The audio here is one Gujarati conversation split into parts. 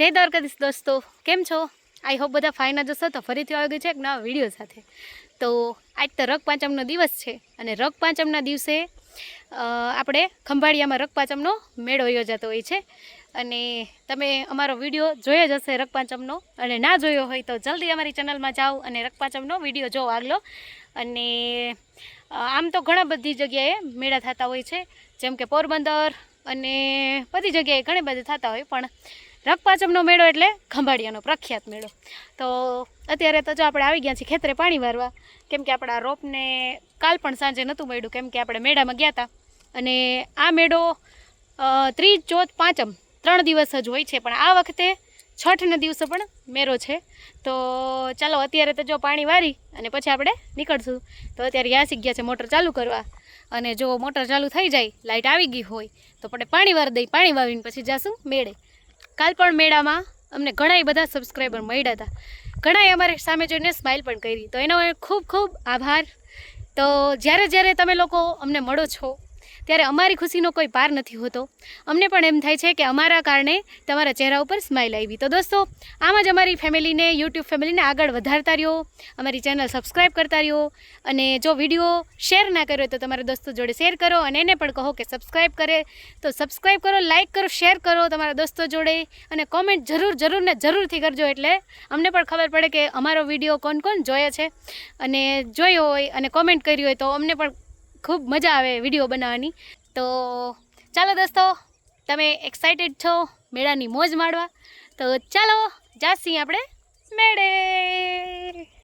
જય દ્વારકાધીશ દોસ્તો. કેમ છો? આઈ હોપ બધા ફાઇન જ તો ફરીથી આવી ગયું છે એક નવા વીડિયો સાથે. તો આજ તો રગ પાંચમનો દિવસ છે અને રગ પાંચમના દિવસે આપણે ખંભાળિયામાં રગ પાંચમનો મેળો યોજાતો હોય છે. અને તમે અમારો વીડિયો જોયો જ હશે રગ પાંચમનો. અને ના જોયો હોય તો જલ્દી અમારી ચેનલમાં જાઓ અને રગ પાંચમનો વીડિયો જોવો આગલો. અને આમ તો ઘણા બધી જગ્યાએ મેળા થતા હોય છે. જેમ કે પોરબંદર અને બધી જગ્યાએ ઘણી બધી થતા હોય, પણ રગપાચમનો મેળો એટલે ખંભાળિયાનો પ્રખ્યાત મેળો. તો અત્યારે તો જો આપણે આવી ગયા છીએ ખેતરે પાણી વારવા, કેમ કે આપણા રોપને કાલ પણ સાંજે નહોતું મળ્યું, કેમ કે આપણે મેળામાં ગયા હતા અને આ મેળો ત્રીજ, ચોથ, પાંચમ ત્રણ દિવસ જ હોય છે, પણ આ વખતે છઠના દિવસે પણ મેળો છે. તો ચાલો અત્યારે તો જો પાણી વારી અને પછી આપણે નીકળશું. તો અત્યારે યાસી ગયા છે મોટર ચાલુ કરવા. અને જો મોટર ચાલુ થઈ જાય લાઇટ આવી ગઈ હોય, તો આપણે પાણી વાર દઈ, પાણી વાવીને પછી જાશું મેળે. કાલ પણ મેળામાં અમને ઘણાય બધા સબસ્ક્રાઈબર મળ્યા હતા. ઘણાએ અમારે સામે જોઈને સ્માઇલ પણ કરી. તો એનો ખૂબ ખૂબ આભાર. તો જ્યારે જ્યારે તમે લોકો અમને મળો છો ત્યારે અમારી ખુશીનો કોઈ પાર નથી હોતો. અમને પણ એમ થાય છે કે અમારા કારણે તમારા ચહેરા ઉપર સ્માઇલ આવી. તો દોસ્તો, આમ જ અમારી ફેમિલીને, યુટ્યુબ ફેમિલીને આગળ વધારતા રહ્યો. અમારી ચેનલ સબસ્ક્રાઈબ કરતા રહ્યો. અને જો વીડિયો શેર ના કર્યો તો તમારા દોસ્તો જોડે શેર કરો અને એને પણ કહો કે સબસ્ક્રાઈબ કરે. તો સબસ્ક્રાઈબ કરો લાઇક કરો શેર કરો તમારા દોસ્તો જોડે. અને કોમેન્ટ જરૂર જરૂર ને જરૂરથી કરજો એટલે અમને પણ ખબર પડે કે અમારો વીડિયો કોણ કોણ જોયો છે. અને જોયો હોય અને કોમેન્ટ કરી હોય તો અમને પણ ખૂબ મજા આવે વીડિયો બનાવવાની. તો ચાલો દોસ્તો, તમે એક્સાઇટેડ છો મેળાની મોજ માણવા? તો ચાલો જાસી આપણે મેળે.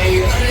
Mayor.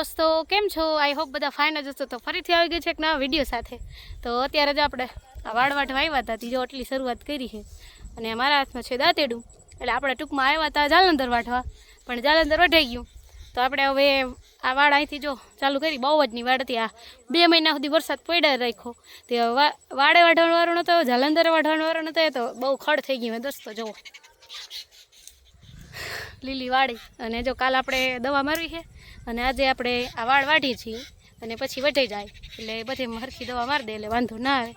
દોસ્તો, કેમ છો? આઈ હોપ બધા ફાઇન જ હશો. તો ફરીથી આવી ગઈ છે એક નવા વીડિયો સાથે. તો અત્યારે જ આપણે આ વાળવાટ વાવ્યા હતા. ત્રીજો આટલી શરૂઆત કરી છે. અને મારા હાથમાં છે દાંતેડું. એટલે આપણે ટૂંકમાં આવ્યા હતા જાલંધર વાટવા પણ જાલંધર વઢાઈ ગયું. તો આપણે હવે આ વાડ અહીંથી જો ચાલુ કરી, બહુ જ ની વાડ હતી. આ બે મહિના સુધી વરસાદ પડ્યા રાખ્યો. તે વાડે વાઢવાનો વારો નહોતો, જાલંધર વાઢવાનો વારો નહોતો. તો બહુ ખડ થઈ ગયું દોસ્તો, જુઓ. લીલી વાડી. અને જો કાલ આપણે દવા મારવી છે અને આજે આપણે આ વાળ વાઢી છીએ અને પછી વટાઈ જાય. એટલે બધી હરખી દવા મારી દે એટલે વાંધો ના આવે.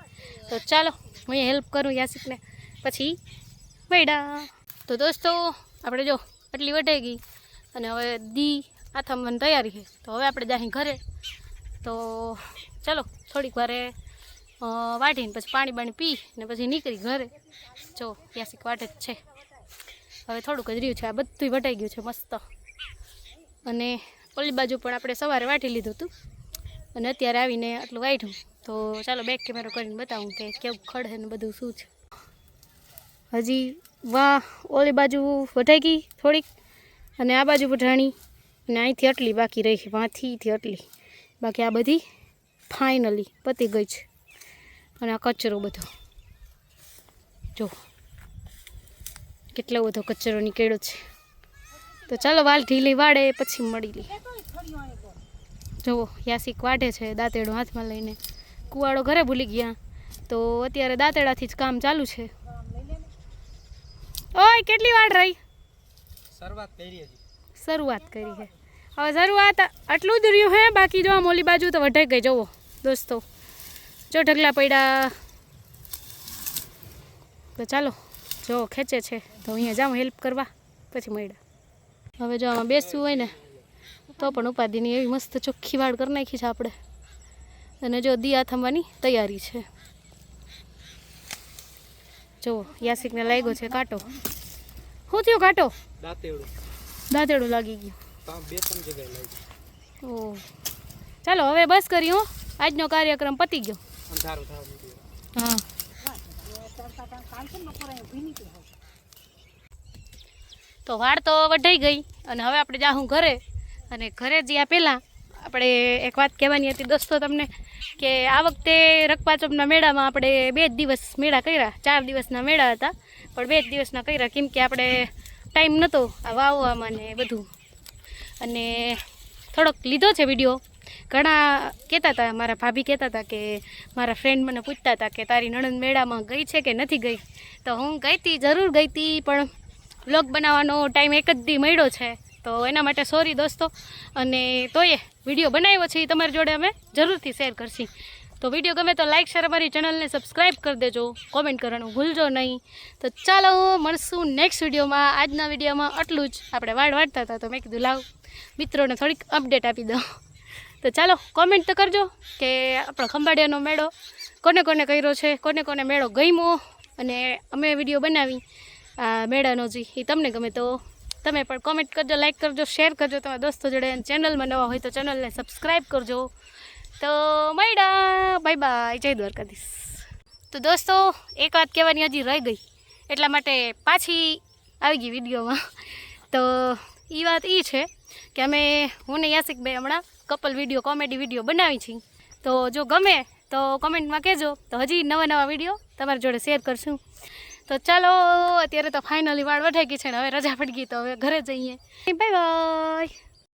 તો ચાલો હું હેલ્પ કરું યાસિકને. પછી વૈડા. તો દોસ્તો આપણે જો આટલી વટાઈ ગઈ અને હવે દી આથમવાની તૈયારી છે. તો હવે આપણે જાહી ઘરે. તો ચાલો થોડીક વારે અ, વાઢીને પછી પાણી બાણી પી ને પછી નીકળી ઘરે. જો યાસિક વાટે જ છે. હવે થોડુંક જ રહ્યું છે. આ બધું વટાઈ ગયું છે મસ્ત. અને ઓલી બાજુ પણ આપણે સવારે વાટી લીધું હતું. અને અત્યારે આવીને આટલું વાઢ્યું તો ચાલો બેક કેમેરો કરીને બતાવું કે કેવું ખડ છે ને બધું શું છે. હજી વાહ, ઓલી બાજુ વધાઈ ગઈ થોડીક. અને આ બાજુ વઢાણી અને અહીંથી આટલી બાકી રહી છે. વાંથીથી આટલી. બાકી આ બધી ફાઇનલી પતી ગઈ છે. અને આ કચરો બધો. જો, કેટલો બધો કચરો નીકળ્યો છે. તો ચાલો વાલ ઢીલી વાળે પછી મળી લઈ જુઓ યાસિક વાઢે છે દાંતેડો હાથમાં લઈને. કુવાડો ઘરે ભૂલી ગયા. તો અત્યારે દાંતેડાથી જ કામ ચાલુ છે. ઓય કેટલી વાડ રહી? શરૂઆત કરી શરૂઆત કરી છે હવે શરૂઆત આટલું જ રહ્યું હે બાકી જો આમ ઓલી બાજુ તો વઢાઈ ગઈ જુઓ દોસ્તો. જો ઢગલા પડ્યા. તો ચાલો જો ખેંચે છે. તો અહીંયા જાઉં હેલ્પ કરવા. પછી મળ્યા. હવે જો આમાં બેસવું હોય ને તો પણ ઉપાધિની એવી મસ્ત ચોખ્ખી વાળ કરી નાખી છે આપણે. અને જો દિયા થવાની તૈયારી છે. જો યાસિકને લાગ્યો છે કાંટો. શું થયો કાંટો? દાંતેડું. લાગી ગયું. ઓ. ચાલો હવે બસ કરી હો. આજનો કાર્યક્રમ પતી ગયો. હા. તો વાળ તો વઢાઈ ગઈ અને હવે આપણે જાઉં ઘરે. અને ઘરે જ્યાં પહેલાં આપણે એક વાત કહેવાની હતી દોસ્તો તમને કે આ વખતે રકપાચમના મેળામાં આપણે બે જ દિવસ મેળા કર્યા, ચાર દિવસના મેળા હતા. પણ બે જ દિવસના કર્યા કેમ કે આપણે ટાઈમ નહોતો આ વાવવામાં ને બધું. અને થોડોક લીધો છે વીડિયો. ઘણા કહેતા હતા, મારા ભાભી કહેતા હતા કે મારા ફ્રેન્ડ મને પૂછતા હતા કે તારી નણંદ મેળામાં ગઈ છે કે નથી ગઈ? તો હું ગઈ હતી જરૂર ગઈ હતી પણ વ્લોગ બનાવવાનો ટાઈમ એક જ દી મળ્યો છે. તો એના માટે સોરી દોસ્તો. અને તોય વીડિયો બનાવ્યો છે એ તમારી જોડે અમે જરૂરથી શેર કરશી. તો વીડિયો ગમે તો લાઇક શેર અમારી ચેનલને સબસ્ક્રાઈબ કરી દેજો. કોમેન્ટ કરવાનું ભૂલજો નહીં. તો ચાલો મળશું નેક્સ્ટ વિડીયોમાં આજના વિડીયોમાં આટલું જ. આપણે વાડ વાળતા હતા તો મેં કીધું, લાવ, મિત્રોને થોડીક અપડેટ આપી દો. તો ચાલો કોમેન્ટ તો કરજો કે આપણો ખંભાળિયાનો મેળો કોને કોને કર્યો છે, કોને કોને મેળો ગમ્યો. અને અમે વીડિયો બનાવી. આ મેળાનો જી એ તમને ગમે તો તમે પણ કોમેન્ટ કરજો લાઈક કરજો શેર કરજો તમારા દોસ્તો જોડે ચેનલમાં નવા હોય તો ચેનલને સબસ્ક્રાઈબ કરજો. તો મળ્યા બાય બાય જય દ્વારકાધીશ. તો દોસ્તો, એક વાત કહેવાની હજી રહી ગઈ, એટલા માટે પાછી આવી ગઈ વિડીયોમાં. તો એ વાત એ છે કે અમે, હું ને યાસિકભાઈ હમણાં કપલ વીડિયો કોમેડી વીડિયો બનાવી છીએ. તો જો ગમે તો કોમેન્ટમાં કહેજો. તો હજી નવા નવા વીડિયો તમારી જોડે શેર કરશું. તો ચાલો, અત્યારે તો ફાઇનલી વાળ વઢાઈ ગઈ છે ને, હવે રજા પડી ગઈ તો હવે ઘરે જઈએ. Bye bye.